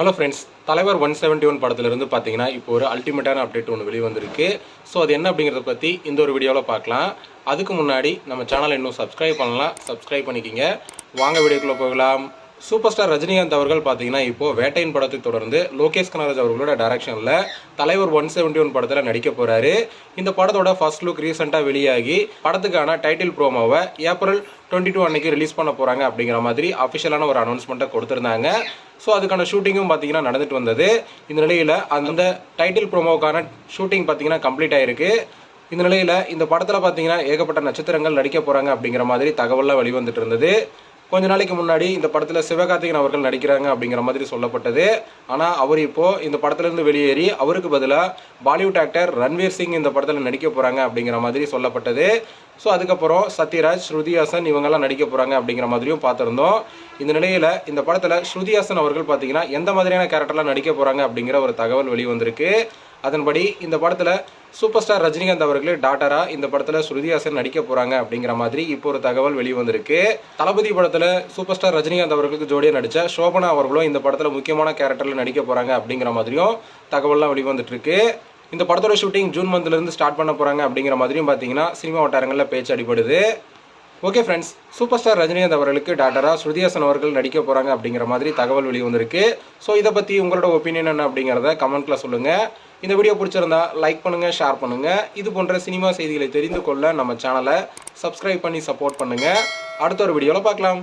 Hello friends தலைவர் one seventy one படத்துலேருந்து பார்த்தீங்கன்னா இப்போ ஒரு அல்டிமேட்டான அப்டேட் ஒன்று வெளிவந்திருக்கு. ஸோ அது என்ன அப்படிங்கிறத பற்றி இந்த ஒரு வீடியோவில் பார்க்கலாம். அதுக்கு முன்னாடி நம்ம சேனலை இன்னும் சப்ஸ்கிரைப் பண்ணலாம் சப்ஸ்கிரைப் பண்ணிக்கிங்க. வாங்க வீடியோக்குள்ளே போகலாம். சூப்பர் ஸ்டார் ரஜினிகாந்த் அவர்கள் பார்த்தீங்கன்னா இப்போ வேட்டையின் படத்தை தொடர்ந்து லோகேஷ் கனராஜ் அவர்களோட டைரக்ஷனில் தலைவர் ஒன் செவன்டி ஒன் படத்தில் நடிக்க போகிறாரு இந்த படத்தோட ஃபர்ஸ்ட் லுக் ரீசெண்டாக வெளியாகி படத்துக்கான டைட்டில் ப்ரோமோவை ஏப்ரல் டுவெண்ட்டி டூ அன்னைக்கு ரிலீஸ் பண்ண போகிறாங்க அப்படிங்கிற மாதிரி அஃபிஷியலான ஒரு அனௌன்ஸ்மெண்ட்டை கொடுத்துருந்தாங்க. ஸோ அதுக்கான ஷூட்டிங்கும் பார்த்தீங்கன்னா நடந்துட்டு வந்தது. இந்த நிலையில் அந்த டைட்டில் ப்ரோமோவுக்கான ஷூட்டிங் பார்த்தீங்கன்னா கம்ப்ளீட் ஆயிருக்கு. இந்த நிலையில் இந்த படத்தில் பார்த்தீங்கன்னா ஏகப்பட்ட நட்சத்திரங்கள் நடிக்க போகிறாங்க அப்படிங்கிற மாதிரி தகவலாக வெளிவந்துட்டு இருந்தது. கொஞ்ச நாளைக்கு முன்னாடி இந்த படத்தில் சிவகார்த்திகேயன் அவர்கள் நடிக்கிறாங்க அப்படிங்கிற மாதிரி சொல்லப்பட்டது. ஆனால் அவர் இப்போது இந்த படத்துலேருந்து வெளியேறி அவருக்கு பதிலாக பாலிவுட் ஆக்டர் ரன்வீர் சிங் இந்த படத்தில் நடிக்க போகிறாங்க அப்படிங்கிற மாதிரி சொல்லப்பட்டது. ஸோ அதுக்கப்புறம் சத்யராஜ் ஸ்ருதிஹாசன் இவங்கெல்லாம் நடிக்க போகிறாங்க அப்படிங்கிற மாதிரியும் பார்த்துருந்தோம். இந்த நிலையில் இந்த படத்தில் ஸ்ருதிஹாசன் அவர்கள் பார்த்தீங்கன்னா எந்த மாதிரியான கேரக்டர்லாம் நடிக்க போகிறாங்க அப்படிங்கிற ஒரு தகவல் வெளிவந்திருக்கு. அதன்படி இந்த படத்தில் சூப்பர் ஸ்டார் ரஜினிகாந்த் அவர்களே டாட்டரா இந்த படத்தில் ஸ்ருதிஹாசன் நடிக்க போகிறாங்க அப்படிங்கிற மாதிரி இப்போ ஒரு தகவல் வெளிவந்திருக்கு. தளபதி படத்தில் சூப்பர் ஸ்டார் ரஜினிகாந்த் அவர்களுக்கு ஜோடியாக நடித்த சோபனா அவர்களும் இந்த படத்தில் முக்கியமான கேரக்டரில் நடிக்க போகிறாங்க அப்படிங்கிற மாதிரியும் தகவல்லாம் வெளிவந்துட்டுருக்கு. இந்த படத்தோட ஷூட்டிங் ஜூன் மந்த்லேருந்து ஸ்டார்ட் பண்ண போகிறாங்க அப்படிங்கிற மாதிரியும் பார்த்தீங்கன்னா சினிமா வட்டாரங்களில் பேச்சு அடிபடுது. Okay friends super star Rajinikanth அவர்களுக்கு டாக்டரா ஸ்ருதிஹாசன் அவர்கள் நடிக்க போகிறாங்க அப்படிங்கிற மாதிரி தகவல் வெளிவந்திருக்கு. ஸோ இதை பற்றி உங்களோட ஒப்பீனியன் என்ன அப்படிங்கிறத கமெண்ட்டில் சொல்லுங்கள் இந்த வீடியோ பிடிச்சிருந்தா லைக் பண்ணுங்கள் ஷேர் பண்ணுங்கள் இது போன்ற சினிமா செய்திகளை தெரிந்து கொள்ள நம்ம சேனலை சப்ஸ்கிரைப் பண்ணி சப்போர்ட் பண்ணுங்கள் அடுத்த ஒரு வீடியோவில் பார்க்கலாம்.